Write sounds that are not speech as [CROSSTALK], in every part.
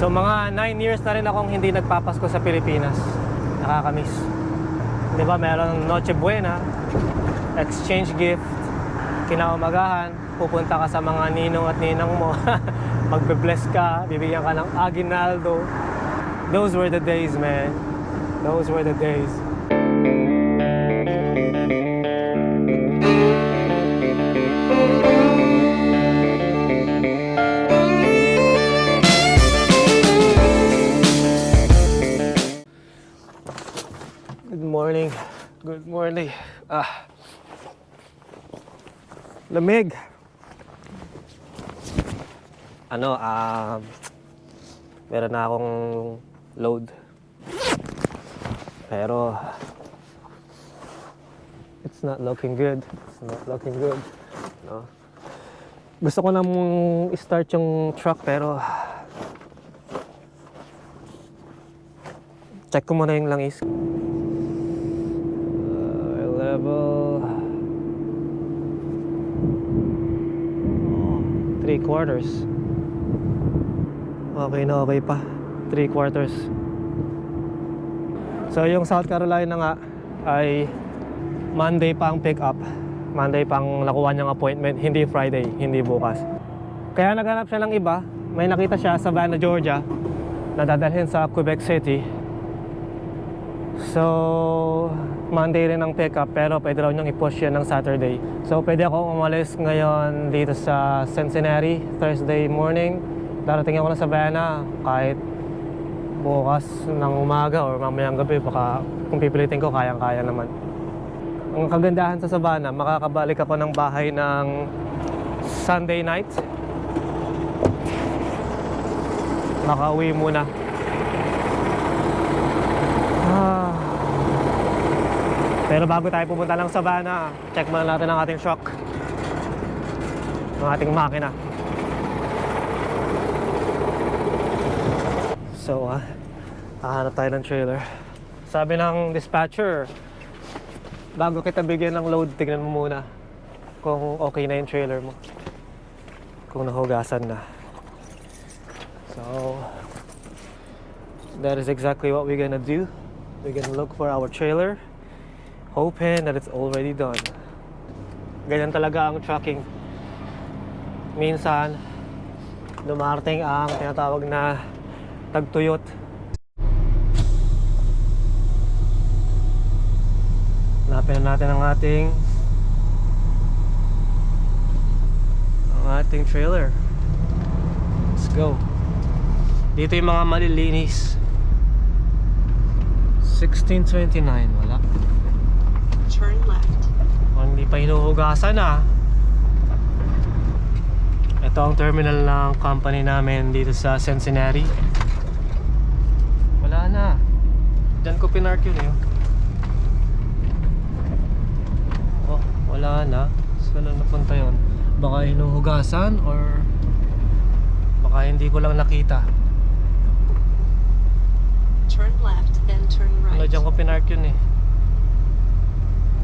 So mga 9 years na rin akong hindi nagpapasko sa Pilipinas. Nakakamiss. Di ba, meron Noche Buena, exchange gift, kinaumagahan, pupunta ka sa mga ninong at ninang mo, [LAUGHS] magbe-bless ka, bibigyan ka ng aginaldo. Those were the days, man. Those were the days. Ah. Lamig. Ano, ah meron na akong load. Pero it's not looking good. It's not looking good. No. Gusto ko na start yung truck pero check ko muna yung langis. Level three quarters. Okay na okay pa. Three quarters. So yung South Carolina nga ay Monday pa ang pick up. Monday pang nakuha niyang appointment, hindi Friday, hindi bukas. Kaya naghanap siya ng iba. May nakita siya sa Savannah, Georgia na dadalhin sa Quebec City. So, Monday rin ang pick up pero pwede raw niyang i-push yan ng Saturday. So, pwede akong umalis ngayon dito sa Cincinnati, Thursday morning. Darating ako na Savannah kahit bukas ng umaga or mamayang gabi baka kung pipilitin ko kayang-kaya naman. Ang kagandahan sa Savannah, makakabalik ako ng bahay ng Sunday night. Makauwi muna. Pero bago tayo pumunta ng Savannah, check muna natin ang ating shock. Ang ating makina. So, ah, hahanap tayo ng trailer. Sabi ng dispatcher, bago kita bigyan ng load, tignan mo muna kung okay na yung trailer mo. Kung nahugasan na. So, that is exactly what we're gonna do. We're gonna look for our trailer, hoping that it's already done. Ganyan talaga ang trucking. Minsan, dumarating ang tinatawag na tagtuyot. Hanapin na natin ang ating ang ating trailer. Let's go. Dito yung mga malilinis. 1629, wala. Turn left. Oh, hindi pa hinuhugasan ah. Ito ang terminal ng company namin dito sa Cincinnati. Wala na. Diyan ko pinark yun eh. Oh, wala na. Saan na napunta yun? Baka hinuhugasan or baka hindi ko lang nakita. Turn left, then turn Ano right. dyan ko pinark yun eh.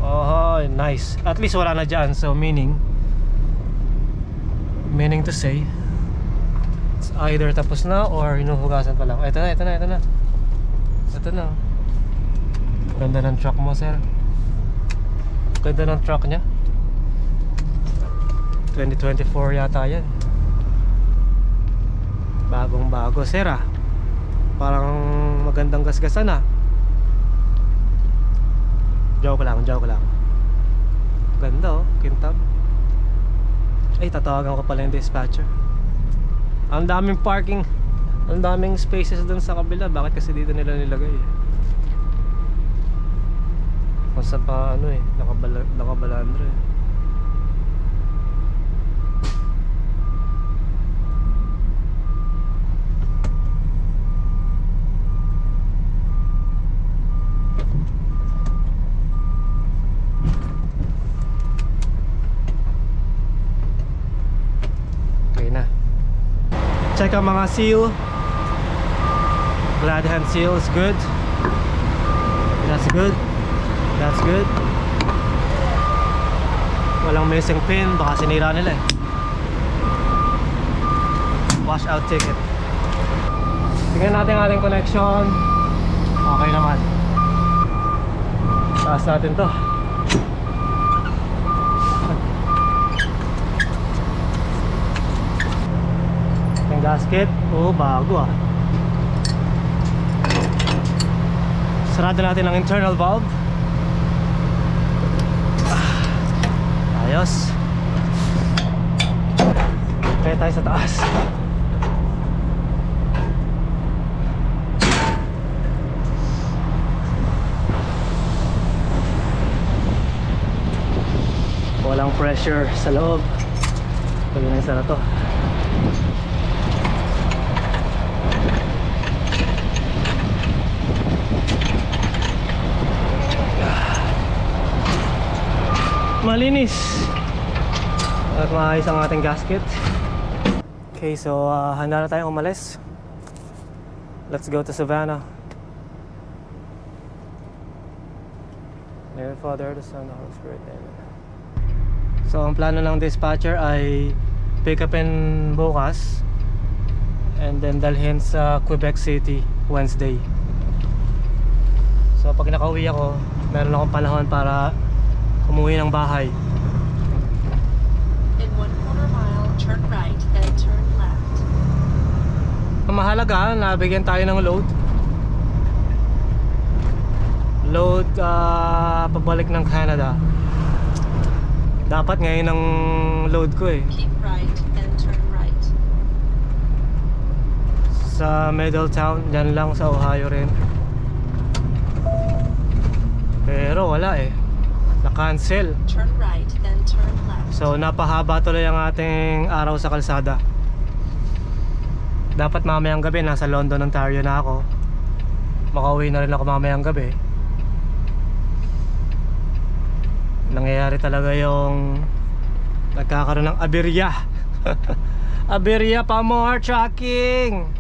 Oh, nice. At least wala na dyan. So meaning, meaning to say, it's either tapos na or hinuhugasan pa lang. Ito na, ito na, ito na. Ito na. Ganda ng truck mo, sir. Ganda ng truck niya. 2024 yata yan. Bagong bago, sir ah. Parang magandang gasgasan ah. Joke lang, joke lang. Ganda oh, kintab. Ay, tatawagan ko pala yung dispatcher. Ang daming parking, ang daming spaces dun sa kabila. Bakit kasi dito nila nilagay eh? Kung saan pa ano eh, nakabala, nakabalandra eh. Okay na. Check ang mga seal. Glad hand seal is good. That's good. That's good. Walang missing pin, baka sinira nila eh. Wash out ticket. Tingnan natin ang ating connection. Okay naman. Taas natin to. Gasket, oh bago ah. Sarado natin ang internal valve. Ah, Ayos. Kaya tayo sa taas. Walang pressure sa loob. Pwede na isa na to. Malinis. At maayos ang ating gasket. Okay, so uh, handa na tayong umalis. Let's go to Savannah. Name Father, the Son, the Holy Spirit. Amen. So ang plano ng dispatcher ay pick upin bukas and then dalhin sa Quebec City Wednesday. So pag nakauwi ako, meron akong panahon para umuwi ng bahay. In one quarter mile, turn right, then turn left. Ang mahalaga, nabigyan tayo ng load. Load ah, pabalik ng Canada. Dapat ngayon ang load ko eh. Keep right, then turn right. Sa Middletown, dyan lang sa Ohio rin. Pero wala eh. Na-cancel. Turn right, then turn left. So napahaba tuloy ang ating araw sa kalsada. Dapat mamayang gabi nasa London, Ontario na ako. Makauwi na rin ako mamayang gabi. Nangyayari talaga yung nagkakaroon ng aberya. [LAUGHS] aberya pa more tracking.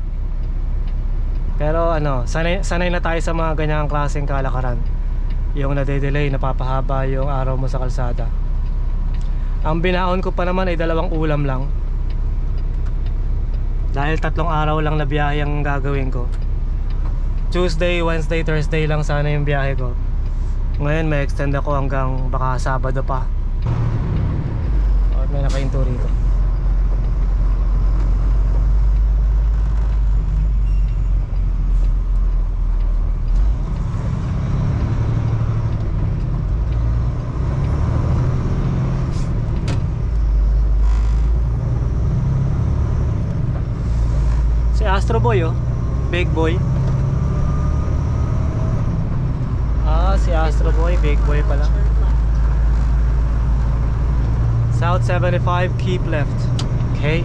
Pero ano, sanay, sanay na tayo sa mga ganyang klaseng kalakaran. Yung nade-delay, napapahaba yung araw mo sa kalsada. Ang binaon ko pa naman ay dalawang ulam lang. Dahil tatlong araw lang na biyahe ang gagawin ko. Tuesday, Wednesday, Thursday lang sana yung biyahe ko. Ngayon may extend ako hanggang baka Sabado pa. Or may nakainto rito. Si Astro Boy oh. Big boy. Ah, si Astro Boy, big boy pala. South 75, keep left. Okay.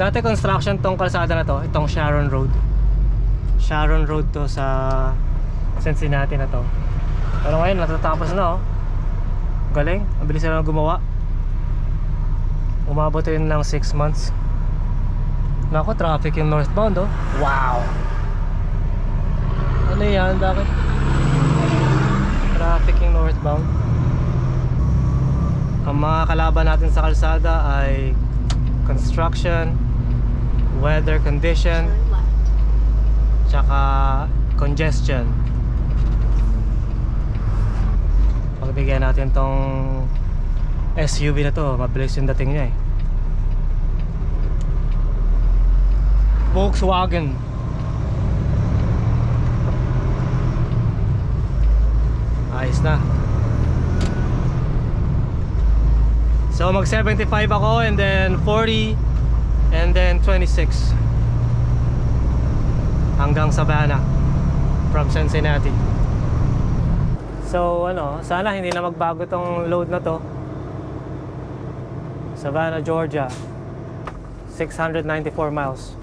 Dati construction tong kalsada na to, itong Sharon Road. Sharon Road to sa Cincinnati na to. Pero ngayon natatapos na oh. Galing, ang bilis na lang gumawa. Umabot yun ng 6 months. Nako, traffic yung northbound oh. Wow! Ano yan? Bakit? Traffic yung northbound. Ang mga kalaban natin sa kalsada ay construction, weather condition, tsaka congestion. Pagbigyan natin tong SUV na to, mabilis yung dating niya eh. Volkswagen. Ayos na. So mag 75 ako and then 40 and then 26 hanggang Savannah from Cincinnati. So ano, sana hindi na magbago tong load na to. Savannah, Georgia. 694 miles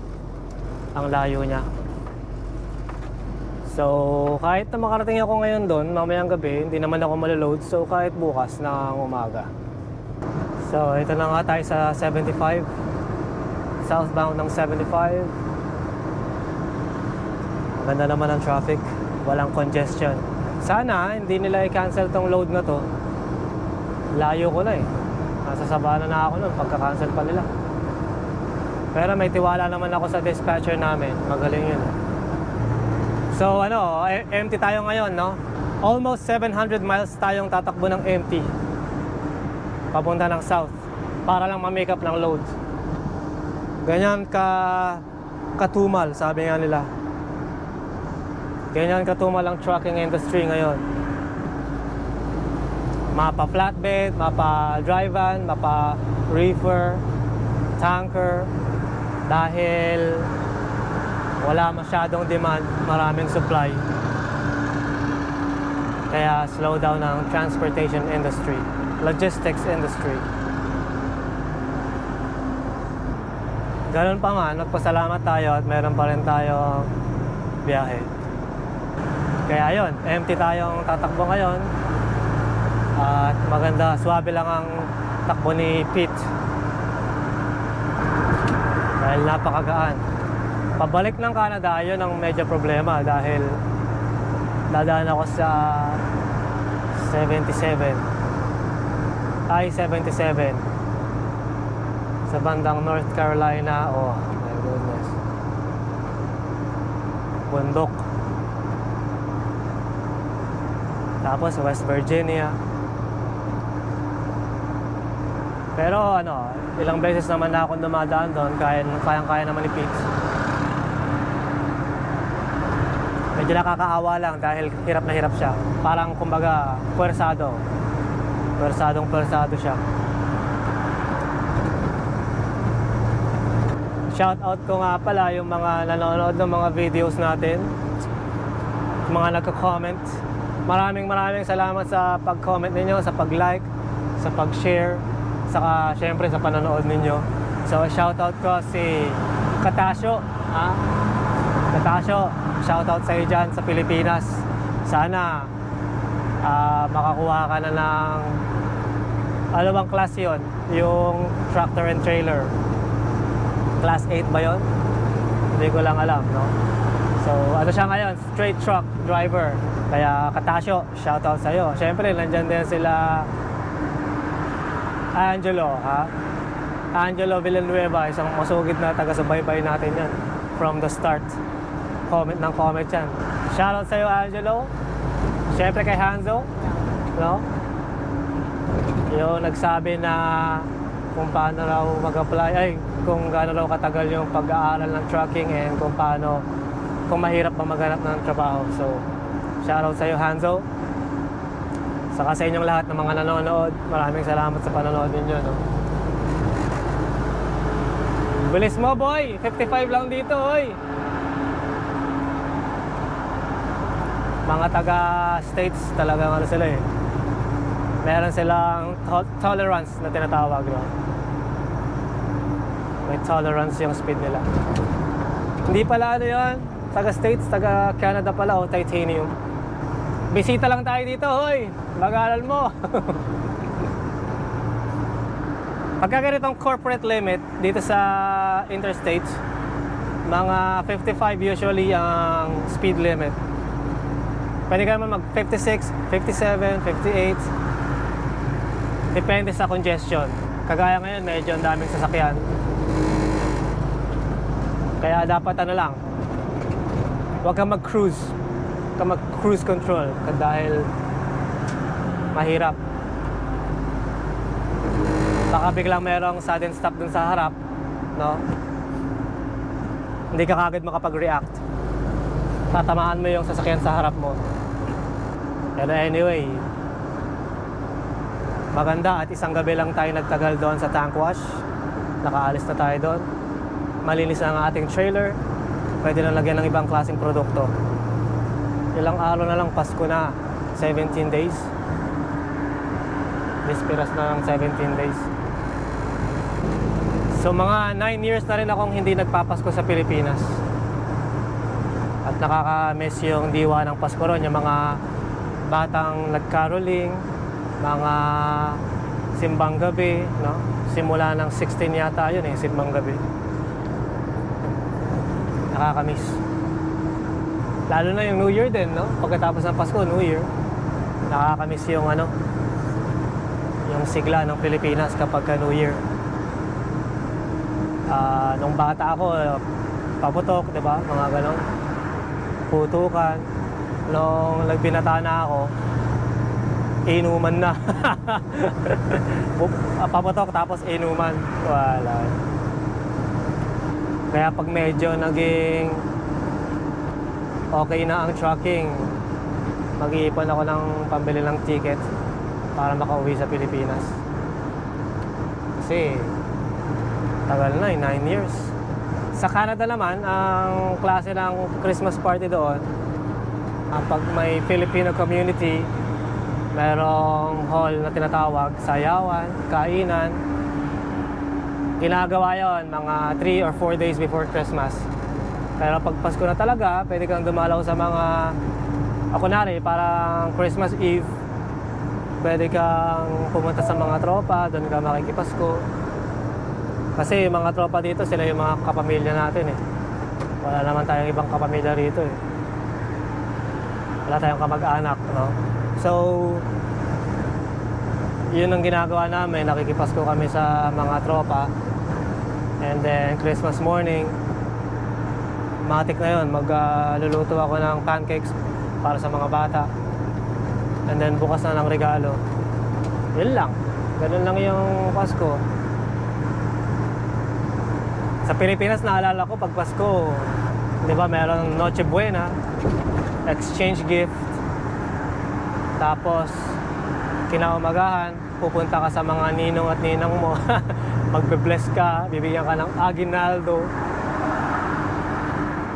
ang layo niya. So, kahit na makarating ako ngayon doon, mamayang gabi, hindi naman ako maloload. So, kahit bukas na umaga. So, ito na nga tayo sa 75. Southbound ng 75. Maganda naman ang traffic. Walang congestion. Sana, hindi nila i-cancel tong load na to. Layo ko na eh. Nasa Sabana na ako nun pagka-cancel pa nila. Pero may tiwala naman ako sa dispatcher namin. Magaling yun. eh. So ano, e- empty tayo ngayon, no? Almost 700 miles tayong tatakbo ng empty. Papunta ng south. Para lang ma-make up ng load. Ganyan ka katumal, sabi nga nila. Ganyan katumal ang trucking industry ngayon. Mapa flatbed, mapa dry van, mapa reefer, tanker. Dahil wala masyadong demand, maraming supply. Kaya slow down ang transportation industry, logistics industry. Ganun pa man, nagpasalamat tayo at meron pa rin tayong biyahe. Kaya yun, empty tayong tatakbo ngayon. At maganda, swabe lang ang takbo ni Pete. Dahil napakagaan. Pabalik ng Canada, yun ang medyo problema dahil dadaan ako sa 77. I-77 sa bandang North Carolina. Oh, my goodness. Bundok. Tapos West Virginia. Pero ano, ilang beses naman na akong dumadaan doon, kaya, kayang-kaya naman ni Pete. Medyo nakakaawa lang dahil hirap na hirap siya. Parang kumbaga, puwersado. Puwersadong puwersado siya. Shout out ko nga pala yung mga nanonood ng mga videos natin. Mga nagko-comment. Maraming maraming salamat sa pag-comment ninyo, sa pag-like, sa pag-share, saka syempre sa panonood ninyo. So shout out ko si Katasyo, ha? Katasyo, shout out sa iyo dyan sa Pilipinas. Sana ah, makakuha ka na ng ano bang class yun? Yung tractor and trailer. Class 8 ba yon? Hindi ko lang alam, no? So, ano siya ngayon? Straight truck driver. Kaya Katasyo, shoutout sa'yo. Siyempre, nandyan din sila Angelo, ha? Angelo Villanueva, isang masugid na taga-subaybay natin yan. From the start. Comment ng comment yan. Shoutout sa'yo, Angelo. Siyempre kay Hanzo, no? Yung nagsabi na kung paano raw mag-apply, ay, kung gaano raw katagal yung pag-aaral ng trucking and kung paano, kung mahirap ba maghanap ng trabaho. So, shoutout sa'yo, Hanzo. Saka sa inyong lahat ng mga nanonood, maraming salamat sa panonood ninyo, no? Bilis mo, boy! 55 lang dito, oy! Mga taga-states talagang ano sila eh. Meron silang to- tolerance na tinatawag, no? May tolerance yung speed nila. Hindi pala ano yun, taga-states, taga-Canada pala, o titanium. Bisita lang tayo dito, hoy! Mag-aaral mo! [LAUGHS] Pagka ganitong corporate limit dito sa interstate, mga 55 usually ang speed limit. Pwede ka naman mag 56, 57, 58. Depende sa congestion. Kagaya ngayon, medyo ang daming sasakyan. Kaya dapat ano lang, huwag kang mag-cruise. Kang mag-cruise control dahil mahirap. Baka biglang merong sudden stop dun sa harap, no? Hindi ka kagad makapag-react. Tatamaan mo yung sasakyan sa harap mo. Pero anyway, maganda at isang gabi lang tayo nagtagal doon sa tank wash. Nakaalis na tayo doon. Malinis na ang ating trailer. Pwede na lagyan ng ibang klaseng produkto. Ilang araw na lang, Pasko na. 17 days. Dispiras na ng 17 days. So mga 9 years na rin akong hindi nagpapasko sa Pilipinas. At nakaka-miss yung diwa ng Pasko ron, yung mga batang nagcaroling, mga simbang gabi, no? Simula ng 16 yata yun eh, simbang gabi. Nakaka-miss. Lalo na yung New Year din, no? Pagkatapos ng Pasko, New Year. Nakaka-miss yung ano, yung sigla ng Pilipinas kapag ka New Year. Ah, nung bata ako, paputok, di ba? Mga ganon. Putukan. Nung nagbinata na ako, inuman na. [LAUGHS] Ah, paputok tapos inuman. Wala. Kaya pag medyo naging okay na ang trucking, mag-iipon ako ng pambili ng ticket para makauwi sa Pilipinas. Kasi tagal na eh, 9 years. Sa Canada naman, ang klase ng Christmas party doon, ah, pag may Filipino community, merong hall na tinatawag, sayawan, kainan. Ginagawa yon mga 3 or 4 days before Christmas. Pero pag Pasko na talaga, pwede kang dumalaw sa mga, ako nari, parang Christmas Eve, pwede kang pumunta sa mga tropa, doon ka makikipasko. Kasi yung mga tropa dito, sila yung mga kapamilya natin eh. Wala naman tayong ibang kapamilya rito eh. Wala tayong kamag-anak, no? So, yun ang ginagawa namin. Nakikipasko kami sa mga tropa. And then, Christmas morning, matik na yun. Magluluto ako ng pancakes para sa mga bata. And then, bukas na ng regalo. Yun lang. Ganun lang yung Pasko. Sa Pilipinas, naalala ko pag Pasko, di ba, meron Noche Buena, exchange gift, tapos kinaumagahan, pupunta ka sa mga ninong at ninang mo, [LAUGHS] magbe-bless ka, bibigyan ka ng aguinaldo.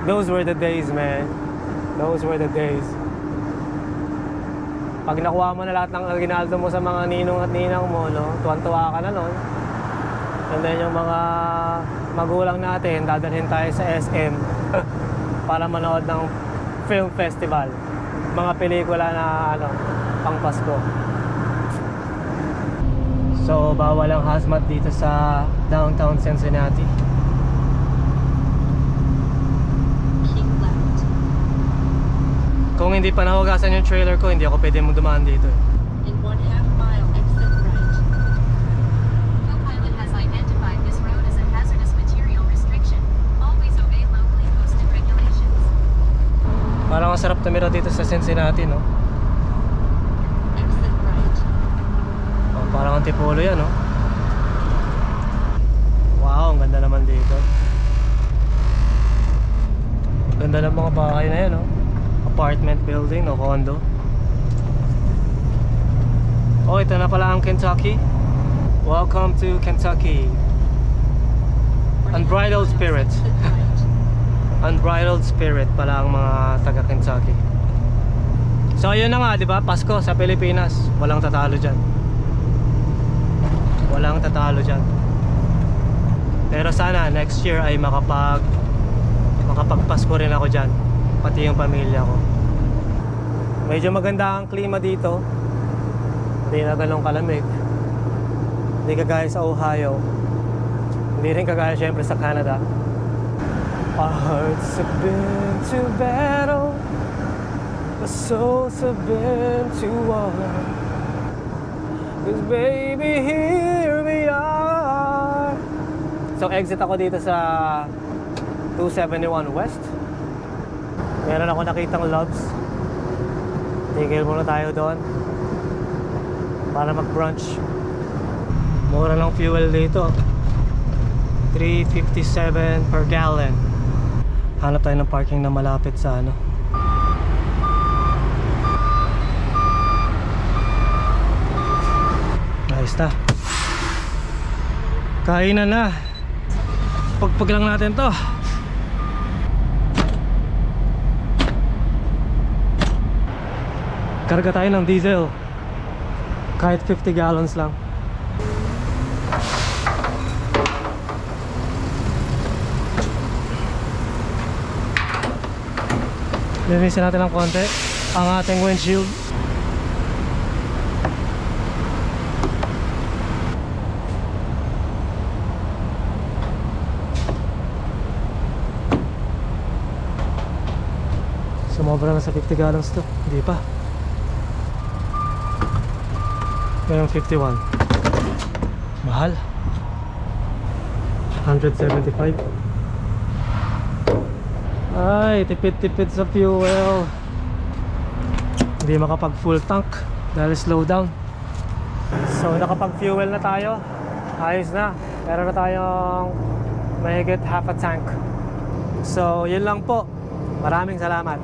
Those were the days, man. Those were the days. Pag nakuha mo na lahat ng aguinaldo mo sa mga ninong at ninang mo, no, tuwan-tuwa ka na nun. And then yung mga magulang natin, dadalhin tayo sa SM [LAUGHS] para manood ng film festival. Mga pelikula na ano, pang Pasko. So, bawal ang hazmat dito sa downtown Cincinnati. Keep left. Kung hindi pa nahugasan yung trailer ko, hindi ako pwede mong dumaan dito. eh. In one half mile, exit right. Co-pilot has identified this road as a hazardous material restriction. Always obey locally posted regulations. Parang ang sarap tumira dito sa Cincinnati, no? Exit right. Oh, parang antipolo yan, no? Wow, ang ganda naman dito. Ganda ng mga bahay na yan, no? Apartment building, no? Condo. Oh, ito na pala ang Kentucky. Welcome to Kentucky. Unbridled spirit. [LAUGHS] Unbridled spirit pala ang mga taga Kentucky. So ayun na nga, 'di ba? Pasko sa Pilipinas, walang tatalo diyan. Walang tatalo diyan. Pero sana next year ay makapag makapagpasko rin ako diyan, pati yung pamilya ko. Medyo maganda ang klima dito. Hindi na ganun kalamig. Hindi kagaya sa Ohio. Hindi rin kagaya syempre sa Canada. Our hearts have been to battle, our souls have been to war. Cause baby, here we are. So exit ako dito sa 271 West. Meron ako nakitang loves. Tigil muna tayo doon para mag-brunch. Mura lang fuel dito. 357 per gallon. Hanap tayo ng parking na malapit sa ano. Ayos na. Kainan na. Pagpag lang natin to. Karga tayo ng diesel. Kahit 50 gallons lang. Linisin natin ng konti ang ating windshield. Sumobra na sa 50 gallons to. Hindi pa. Ngayon 51. Mahal. 175. Ay, tipid-tipid sa fuel. Hindi makapag full tank dahil slow down. So, nakapag fuel na tayo. Ayos na. Meron na tayong mahigit half a tank. So, yun lang po. Maraming salamat.